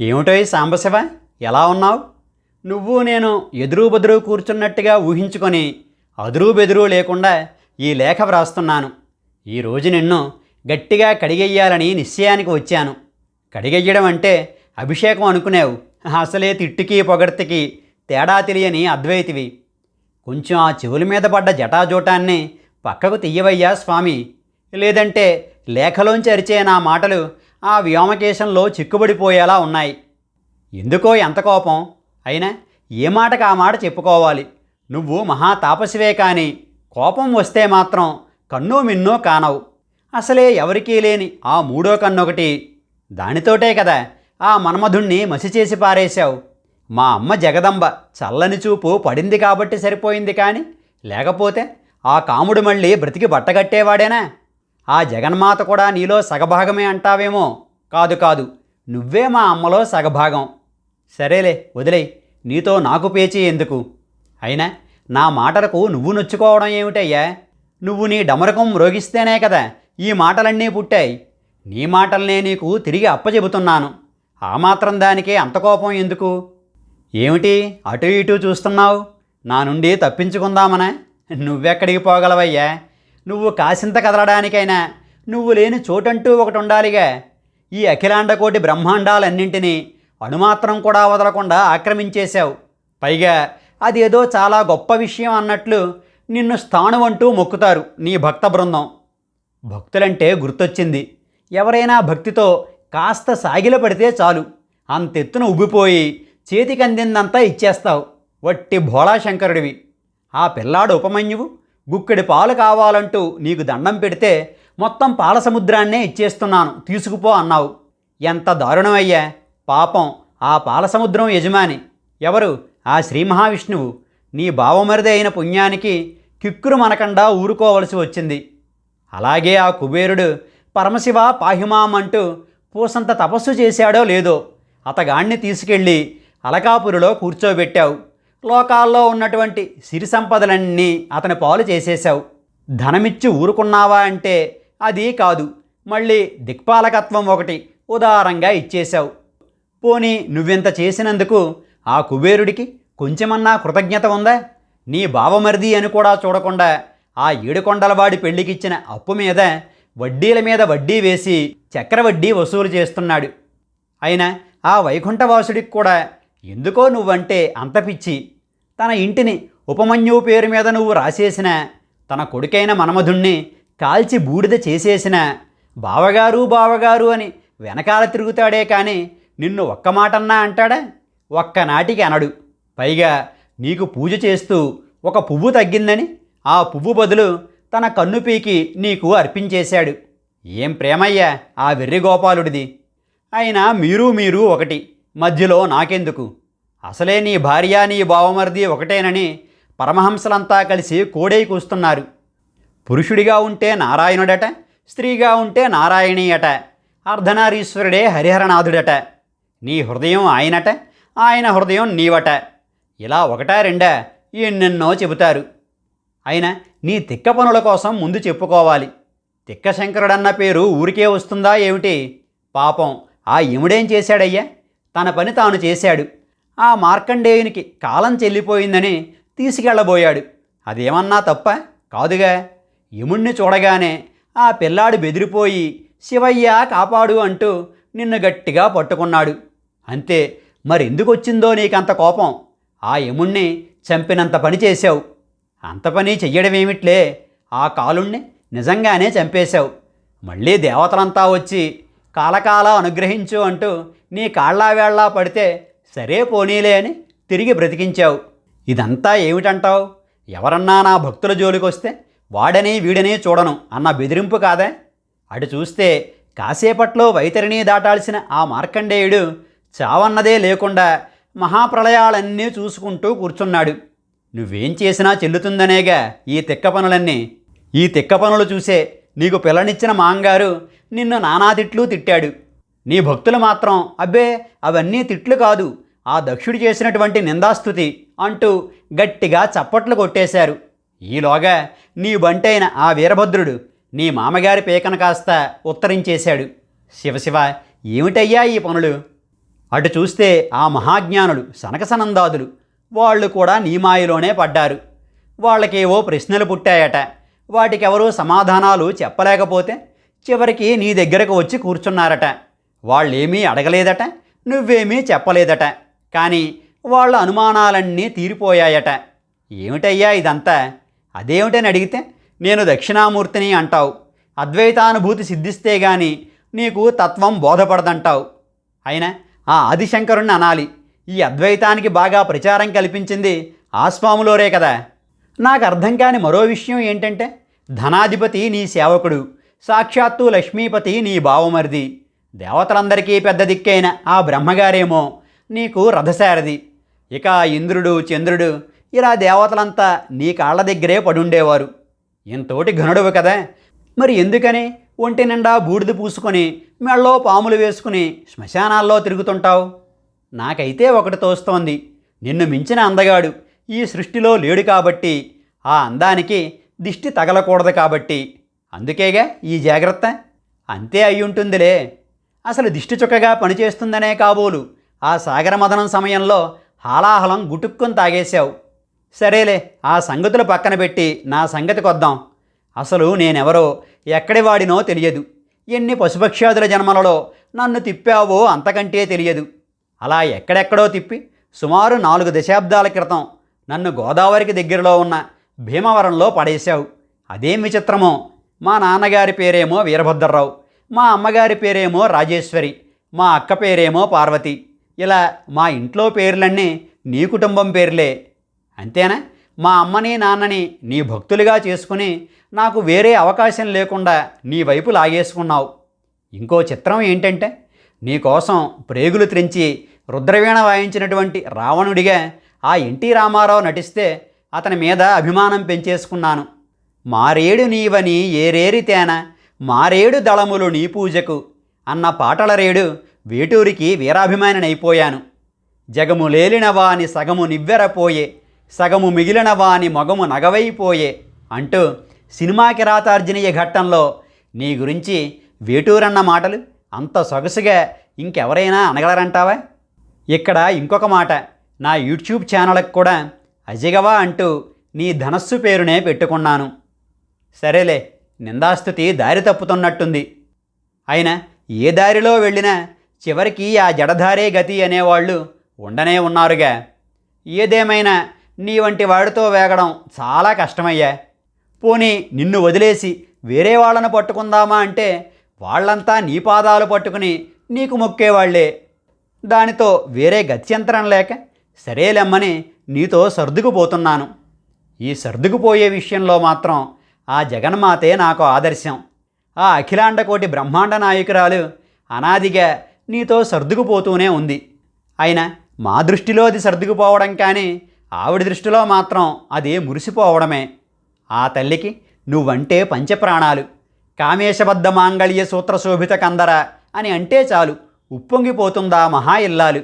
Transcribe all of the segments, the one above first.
ఏమిటో సాంబశివ? ఎలా ఉన్నావు? నువ్వు నేను ఎదురు బెదురు కూర్చున్నట్టుగా ఊహించుకొని అదురు బెదురు లేకుండా ఈ లేఖ వ్రాస్తున్నాను. ఈరోజు నిన్ను గట్టిగా కడిగెయ్యాలని నిశ్చయానికి వచ్చాను. కడిగెయ్యడం అంటే అభిషేకం అనుకునేవు. అసలే తిట్టుకి పొగడ్తకి తేడా తెలియని అద్వైతివి. కొంచెం ఆ చెవుల మీద పడ్డ జటాజూటాన్ని పక్కకు తీయవయ్యా స్వామి. లేదంటే లేఖలోంచి అరిచే నా మాటలు ఆ వ్యోమకేశంలో చిక్కుబడిపోయేలా ఉన్నాయి. ఎందుకో ఎంత కోపం? అయినా ఏ మాటకు ఆ మాట చెప్పుకోవాలి? నువ్వు మహా తాపసివే కానీ కోపం వస్తే మాత్రం కన్ను మిన్నో కానవు. అసలే ఎవరికీ లేని ఆ మూడో కన్నొకటి. దానితోటే కదా ఆ మన్మధుణ్ణి మసి చేసి పారేశావు. మా అమ్మ జగదంబ చల్లని చూపు పడింది కాబట్టి సరిపోయింది కానీ లేకపోతే ఆ కాముడు మళ్ళీ బ్రతికి బట్టగట్టేవాడేనా ఆ జగన్మాత కూడా నీలో సగభాగమే అంటావేమో. కాదు కాదు. నువ్వే మా అమ్మలో సగభాగం. సరేలే వదిలేయ్. నీతో నాకు పేచీ ఎందుకు? అయినా నా మాటలకు నువ్వు నొచ్చుకోవడం ఏమిటయ్యా? నువ్వు నీ డమరకం మ్రోగిస్తేనే కదా ఈ మాటలన్నీ పుట్టాయి. నీ మాటలనే నీకు తిరిగి అప్పచెబుతున్నాను ఆ మాత్రం దానికే అంత కోపం ఎందుకు? ఏమిటి అటు ఇటు చూస్తున్నావు? నా నుండి తప్పించుకుందామనా? నువ్వెక్కడికి పోగలవయ్యా? నువ్వు కాసింత కదలడానికైనా నువ్వు లేని చోటంటూ ఒకటి ఉండాలిగా ఈ అఖిలాండకోటి బ్రహ్మాండాలన్నింటినీ అణుమాత్రం కూడా వదలకుండా ఆక్రమించేశావు. పైగా అదేదో చాలా గొప్ప విషయం అన్నట్లు నిన్ను స్థాను అంటూ మొక్కుతారు నీ భక్త బృందం. భక్తులంటే గుర్తొచ్చింది. ఎవరైనా భక్తితో కాస్త సాగిల పడితే చాలు. అంతెత్తున ఉబ్బిపోయి చేతికి అందిందంతా ఇచ్చేస్తావు. వట్టి భోళాశంకరుడివి. ఆ పిల్లాడు ఉపమన్యువు? గుక్కెడి పాలు కావాలంటూ నీకు దండం పెడితే మొత్తం పాల సముద్రాన్నే ఇచ్చేస్తున్నాను. తీసుకుపో అన్నావు. ఎంత దారుణమయ్యా! పాపం ఆ పాల సముద్రం యజమాని. ఎవరు? ఆ శ్రీ మహావిష్ణువు. నీ బావమరిది అయిన పుణ్యానికి కిక్కురు మనకండా ఊరుకోవలసి వచ్చింది. అలాగే ఆ కుబేరుడు పరమశివ పాహిమాం అంటూ పూసంత తపస్సు చేశాడో లేదో అతగాణ్ణి తీసుకెళ్ళి అలకాపురిలో కూర్చోబెట్టావు. లోకాల్లో ఉన్నటువంటి సిరి సంపదలన్నీ అతని పాలు చేసేశావు. ధనమిచ్చి ఊరుకున్నావా అంటే అది కాదు. మళ్ళీ దిక్పాలకత్వం ఒకటి ఉదారంగా ఇచ్చేశావు. పోనీ నువ్వింత చేసినందుకు ఆ కుబేరుడికి కొంచెమన్నా కృతజ్ఞత ఉందా? నీ బావమరిది అని కూడా చూడకుండా ఆ ఏడుకొండలవాడి పెళ్ళికిచ్చిన అప్పు మీద వడ్డీల మీద వడ్డీ వేసి చక్రవడ్డీ వసూలు చేస్తున్నాడు. అయినా ఆ వైకుంఠవాసుడికి కూడా ఎందుకో నువ్వంటే అంత పిచ్చి. తన ఇంటిని ఉపమన్యువు పేరు మీద నువ్వు రాసేసిన తన కొడుకైన మనమధుణ్ణి కాల్చి బూడిద చేసేసిన బావగారు బావగారు అని వెనకాల తిరుగుతాడే కానీ నిన్ను ఒక్క మాటన్నా అంటాడా? ఒక్కనాటికి అనడు. పైగా నీకు పూజ చేస్తూ ఒక పువ్వు తగ్గిందని ఆ పువ్వు బదులు తన కన్ను పీకి నీకు అర్పించేశాడు. ఏం ప్రేమయ్యా ఆ వెర్రి గోపాలుడిది అయినా మీరు మీరు ఒకటి మధ్యలో నాకెందుకు? అసలే నీ భార్య నీ బావమరిది ఒకటేనని పరమహంసలంతా కలిసి కోడై కూస్తున్నారు పురుషుడిగా ఉంటే నారాయణుడట స్త్రీగా ఉంటే నారాయణీయట అర్ధనారీశ్వరుడే హరిహరనాథుడట. నీ హృదయం ఆయనట ఆయన హృదయం నీవట. ఇలా ఒకటా రెండా ఎన్నెన్నో చెబుతారు. అయినా నీ తిక్క పనుల కోసం ముందు చెప్పుకోవాలి. తిక్క శంకరుడన్న పేరు ఊరికే వస్తుందా ఏమిటి? పాపం ఆ యముడేం చేశాడయ్యా? తన పని తాను చేశాడు. ఆ మార్కండేయునికి కాలం చెల్లిపోయిందని తీసుకెళ్ళబోయాడు. అదేమన్నా తప్ప కాదుగా. యముణ్ణి చూడగానే ఆ పిల్లాడు బెదిరిపోయి శివయ్య కాపాడు అంటూ నిన్ను గట్టిగా పట్టుకున్నాడు. అంతే మరెందుకు వచ్చిందో నీకంత కోపం. ఆ యముణ్ణి చంపినంత పని చేశావు. అంత పని చెయ్యడమేమిట్లే? ఆ కాలుణ్ణి నిజంగానే చంపేశావు. మళ్ళీ దేవతలంతా వచ్చి కాలకాల అనుగ్రహించు అంటూ నీ కాళ్ళా వేళ్ళా పడితే సరే పోనీలే అని తిరిగి బ్రతికించావు. ఇదంతా ఏమిటంటావు? ఎవరన్నా నా భక్తుల జోలికొస్తే వాడని వీడని చూడను అన్న బెదిరింపు కాదే? అటు చూస్తే కాసేపట్లో వైతరిని దాటాల్సిన ఆ మార్కండేయుడు చావన్నదే లేకుండా మహాప్రళయాలన్నీ చూసుకుంటూ కూర్చున్నాడు. నువ్వేం చేసినా చెల్లుతుందనేగా ఈ తిక్క పనులన్నీ? ఈ తిక్క పనులు చూసే నీకు పిల్లనిచ్చిన మాంగారు నిన్ను నానా తిట్లు తిట్టాడు. నీ భక్తులు మాత్రం అబ్బే అవన్నీ తిట్లు కాదు. ఆ దక్షుడు చేసినటువంటి నిందాస్తుతి అంటూ గట్టిగా చప్పట్లు కొట్టేశారు. ఈలోగా నీ బంటైన ఆ వీరభద్రుడు నీ మామగారి పీకన కాస్త ఉత్తరించేశాడు. శివశివ ఏమిటయ్యా ఈ పనులు? అటు చూస్తే ఆ మహాజ్ఞానులు సనకసనందాదులు. వాళ్ళు కూడా నీ మాయలోనే పడ్డారు. వాళ్ళకేవో ప్రశ్నలు పుట్టాయట. వాటికెవరూ సమాధానాలు చెప్పలేకపోతే చివరికి నీ దగ్గరకు వచ్చి కూర్చున్నారట. వాళ్ళేమీ అడగలేదట నువ్వేమీ చెప్పలేదట. కానీ వాళ్ళ అనుమానాలన్నీ తీరిపోయాయట. ఏమిటయ్యా ఇదంతా? అదేమిటని అడిగితే నేను దక్షిణామూర్తిని అంటావు. అద్వైతానుభూతి సిద్ధిస్తే గాని నీకు తత్వం బోధపడదంటావు. అయినా ఆ ఆదిశంకరుణ్ణి అనాలి. ఈ అద్వైతానికి బాగా ప్రచారం కల్పించింది ఆ స్వాములోరే కదా. నాకు అర్థం కాని మరో విషయం ఏంటంటే ధనాధిపతి నీ సేవకుడు సాక్షాత్తు లక్ష్మీపతి నీ బావమరిది. దేవతలందరికీ పెద్ద దిక్కైన ఆ బ్రహ్మగారేమో నీకు రథసారథి. ఇక ఇంద్రుడు చంద్రుడు ఇలా దేవతలంతా నీ కాళ్ళ దగ్గరే పడుండేవారు. ఇంతోటి ఘనుడవు కదా. మరి ఎందుకని ఒంటి నిండా బూడిద పూసుకొని మెళ్ళో పాములు వేసుకుని శ్మశానాల్లో తిరుగుతుంటావు? నాకైతే ఒకటి తోస్తోంది. నిన్ను మించిన అందగాడు ఈ సృష్టిలో లేడు కాబట్టి ఆ అందానికి దిష్టి తగలకూడదు కాబట్టి. అందుకేగా ఈ జాగ్రత్త? అంతే అయ్యుంటుందిలే. అసలు దిష్టి చుక్కగా పనిచేస్తుందనే కాబోలు ఆ సాగరమదనం సమయంలో హాలాహలం గుటుక్కుని తాగేశావు. సరేలే ఆ సంగతులు పక్కన పెట్టి నా సంగతికొద్దాం అసలు నేనెవరో ఎక్కడి వాడినో తెలియదు. ఎన్ని పశుపక్ష్యాదుల జన్మలలో నన్ను తిప్పావో అంతకంటే తెలియదు. అలా ఎక్కడెక్కడో తిప్పి సుమారు నాలుగు దశాబ్దాల క్రితం నన్ను గోదావరికి దగ్గరలో ఉన్న భీమవరంలో పడేశావు. అదేం విచిత్రమో. మా నాన్నగారి పేరేమో వీరభద్రరావు మా అమ్మగారి పేరేమో రాజేశ్వరి మా అక్క పేరేమో పార్వతి. ఇలా మా ఇంట్లో పేర్లన్నీ నీ కుటుంబం పేర్లే. అంతేనా? మా అమ్మని నాన్నని నీ భక్తులుగా చేసుకుని నాకు వేరే అవకాశం లేకుండా నీ వైపు లాగేసుకున్నావు. ఇంకో చిత్రం ఏంటంటే నీకోసం ప్రేగులు త్రించి రుద్రవీణ వాయించినటువంటి రావణుడిగా ఆ ఎన్టీ రామారావు నటిస్తే అతని మీద అభిమానం పెంచేసుకున్నాను. మారేడు నీవని ఏరేరి తేన మారేడు దళములు నీ పూజకు అన్న పాటల రేడు వేటూరికి వీరాభిమానినైపోయాను. జగము లేలిన వాని సగము నివ్వెరపోయే సగము మిగిలిన వాని మొగము నగవైపోయే అంటూ సినిమా కిరాతార్జునీయ ఘట్టంలో నీ గురించి వేటూరన్న మాటలు అంత సొగసుగా ఇంకెవరైనా అనగలరంటావా? ఇక్కడ ఇంకొక మాట నా యూట్యూబ్ ఛానల్కి కూడా అజిగవా అంటూ నీ ధనస్సు పేరునే పెట్టుకున్నాను. సరేలే నిందాస్తుతి దారి తప్పుతున్నట్టుంది. అయినా ఏ దారిలో వెళ్ళినా చివరికి ఆ జడధారే గతి అనేవాళ్ళు ఉండనే ఉన్నారుగా. ఏదేమైనా నీ వంటి వాడితో వేగడం చాలా కష్టమయ్యా. పోనీ నిన్ను వదిలేసి వేరే వాళ్ళను పట్టుకుందామా అంటే వాళ్ళంతా నీ పాదాలు పట్టుకుని నీకు మొక్కేవాళ్ళే. దానితో వేరే గత్యంతరం లేక సరేలెమ్మని నీతో సర్దుకుపోతున్నాను. ఈ సర్దుకుపోయే విషయంలో మాత్రం ఆ జగన్మాతే నాకు ఆదర్శం. ఆ అఖిలాండకోటి బ్రహ్మాండ నాయకురాలు అనాదిగా నీతో సర్దుకుపోతూనే ఉంది. అయినా మా దృష్టిలో అది సర్దుకుపోవడం కానీ ఆవిడ దృష్టిలో మాత్రం అది మురిసిపోవడమే. ఆ తల్లికి నువ్వంటే పంచప్రాణాలు. కామేశబద్ధ మాంగళ్య సూత్రశోభిత కందర అని అంటే చాలు. ఉప్పొంగిపోతుందా మహా ఇల్లాలు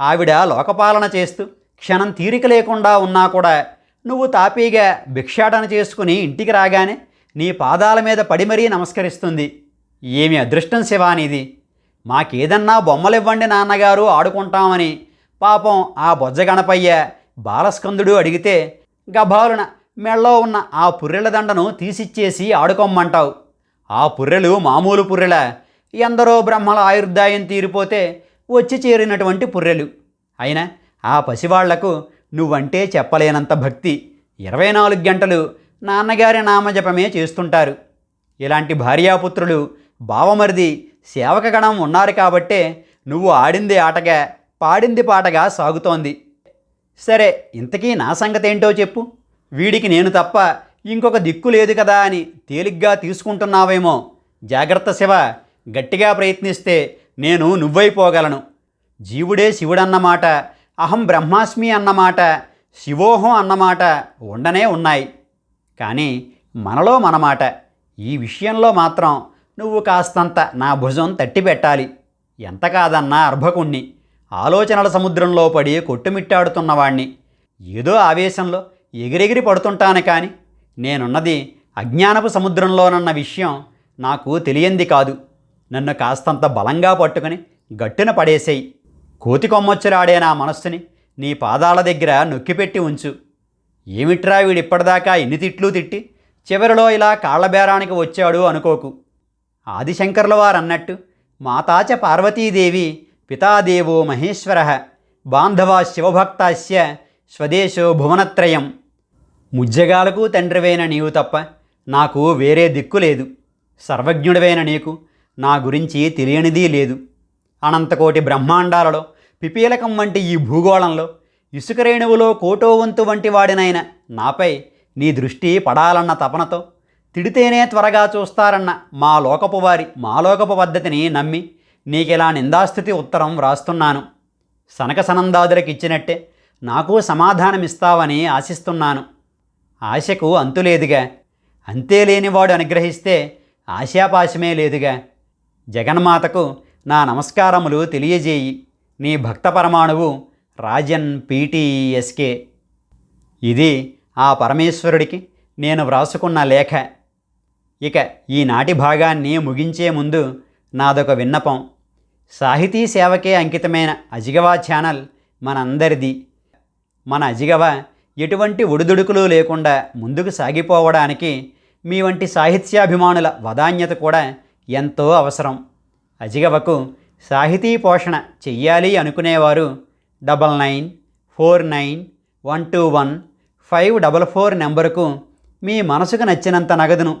ఆవిడ లోకపాలన చేస్తూ క్షణం తీరిక లేకుండా ఉన్నా కూడా నువ్వు తాపీగా భిక్షాటన చేసుకుని ఇంటికి రాగానే నీ పాదాల మీద పడి మరీ నమస్కరిస్తుంది. ఏమి అదృష్టం శివానిది. మాకేదన్నా బొమ్మలివ్వండి నాన్నగారు ఆడుకుంటామని. పాపం ఆ బొజ్జ గణపయ్య బాలస్కందుడు అడిగితే గభాలున మెళ్ళో ఉన్న ఆ పుర్రెల దండను తీసిచ్చేసి ఆడుకోమ్మంటావు. ఆ పుర్రెలు మామూలు పుర్రెల. ఎందరో బ్రహ్మల ఆయుర్దాయం తీరిపోతే వచ్చి చేరినటువంటి పుర్రెలు. అయినా ఆ పసివాళ్ళకు నువ్వంటే చెప్పలేనంత భక్తి. ఇరవై నాలుగు గంటలు నాన్నగారి నామజపమే చేస్తుంటారు. ఇలాంటి భార్యాపుత్రులు బావమరిది సేవకగణం ఉన్నారు కాబట్టే నువ్వు ఆడింది ఆటగా పాడింది పాటగా సాగుతోంది. సరే ఇంతకీ నా సంగతేంటో చెప్పు. వీడికి నేను తప్ప ఇంకొక దిక్కు లేదు కదా అని తేలిగ్గా తీసుకుంటున్నావేమో. జాగ్రత్త శివ గట్టిగా ప్రయత్నిస్తే నేను నువ్వైపోగలను. జీవుడే శివుడన్నమాట అహం బ్రహ్మాస్మి అన్నమాట శివోహం అన్నమాట ఉండనే ఉన్నాయి. కానీ మనలో మనమాట ఈ విషయంలో మాత్రం నువ్వు కాస్తంత నా భుజం తట్టి పెట్టాలి. ఎంత కాదన్నా అర్భకుణ్ణి. ఆలోచనల సముద్రంలో పడి కొట్టుమిట్టాడుతున్నవాణ్ణి. ఏదో ఆవేశంలో ఎగిరెగిరి పడుతుంటాను కానీ నేనున్నది అజ్ఞానపు సముద్రంలోనన్న విషయం నాకు తెలియంది కాదు. నన్ను కాస్తంత బలంగా పట్టుకుని గట్టున పడేసేయి. కోతి కొమ్మొచ్చులాడే నా మనస్సుని నీ పాదాల దగ్గర నొక్కిపెట్టి ఉంచు. ఏమిట్రా వీడిప్పటిదాకా ఎన్ని తిట్లు తిట్టి చివరిలో ఇలా కాళ్ళబేరానికి వచ్చాడు అనుకోకు. ఆదిశంకర్ల వారన్నట్టు మాతాచ పార్వతీదేవి పితాదేవో మహేశ్వర బాంధవ శివభక్తాస్య స్వదేశో భువనత్రయం. ముజ్జగాలకు తండ్రివైన నీవు తప్ప నాకు వేరే దిక్కు లేదు. సర్వజ్ఞుడివైన నీకు నా గురించి తెలియనిదీ లేదు. అనంతకోటి బ్రహ్మాండాలలో పిపీలకం వంటి ఈ భూగోళంలో ఇసుక రేణువులో కోటోవంతు వంటి వాడినైన నాపై నీ దృష్టి పడాలన్న తపనతో తిడితేనే త్వరగా చూస్తారన్న మా లోకపు వారి మా లోకపు పద్ధతిని నమ్మి నీకిలా నిందాస్థుతి ఉత్తరం వ్రాస్తున్నాను. సనక సనందాదులకు ఇచ్చినట్టే నాకు సమాధానమిస్తావని ఆశిస్తున్నాను. ఆశకు అంతులేదుగా అంతే లేనివాడు అనుగ్రహిస్తే ఆశాపాశమే లేదుగా. జగన్మాతకు నా నమస్కారములు తెలియజేయి. నీ భక్త పరమాణువు రాజన్ పీటీఎస్కే. ఇది ఆ పరమేశ్వరుడికి నేను వ్రాసుకున్న లేఖ. ఇక ఈనాటి భాగాన్ని ముగించే ముందు నాదొక విన్నపం. సాహితీ సేవకే అంకితమైన అజిగవా ఛానల్ మనందరిది. మన అజిగవ ఎటువంటి ఒడిదుడుకులు లేకుండా ముందుకు సాగిపోవడానికి మీ వంటి సాహిత్యాభిమానుల వదాన్యత కూడా ఎంతో అవసరం. అజిగవకు సాహితీ పోషణ చెయ్యాలి అనుకునేవారు double nine four nine one two one five double four నెంబరుకు మీ మనసుకు నచ్చినంత నగదును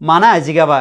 మన అజిగవ